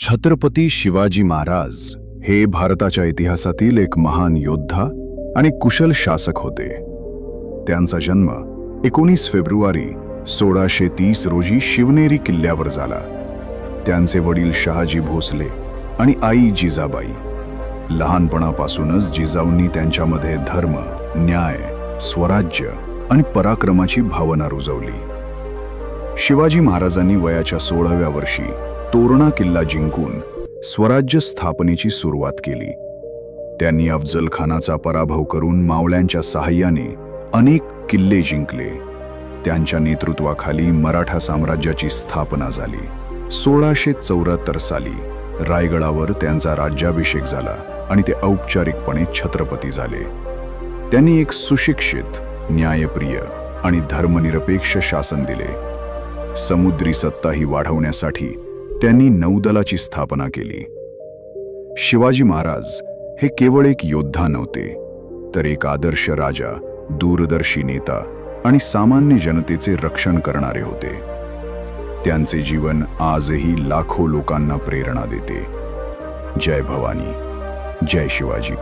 छत्रपती शिवाजी महाराज हे भारताच्या इतिहासातील एक महान योद्धा आणि कुशल शासक होते. त्यांचा जन्म एकोणीस फेब्रुवारी सोळाशे तीस रोजी शिवनेरी किल्ल्यावर झाला. त्यांचे वडील शहाजी भोसले आणि आई जिजाबाई. लहानपणापासूनच जिजाऊंनी त्यांच्यामध्ये धर्म न्याय स्वराज्य आणि पराक्रमाची भावना रुजवली. शिवाजी महाराजांनी वयाच्या सोळाव्या वर्षी तोरणा किल्ला जिंकून स्वराज्य स्थापनेची सुरुवात केली. त्यांनी अफजल खानाचा पराभव करून मावळ्यांच्या सहाय्याने अनेक किल्ले जिंकले. त्यांच्या नेतृत्वाखाली मराठा साम्राज्याची स्थापना झाली. सोळाशे चौऱ्याहत्तर साली रायगडावर त्यांचा राज्याभिषेक झाला आणि ते औपचारिकपणे छत्रपती झाले. त्यांनी एक सुशिक्षित न्यायप्रिय आणि धर्मनिरपेक्ष शासन दिले. समुद्री सत्ताही वाढवण्यासाठी त्यांनी नौदलाची स्थापना केली. शिवाजी महाराज हे केवळ एक योद्धा नव्हते तर एक आदर्श राजा दूरदर्शी नेता आणि सामान्य जनतेचे रक्षण करणारे होते. त्यांचे जीवन आजही लाखो लोकांना प्रेरणा देते. जय भवानी जय शिवाजी.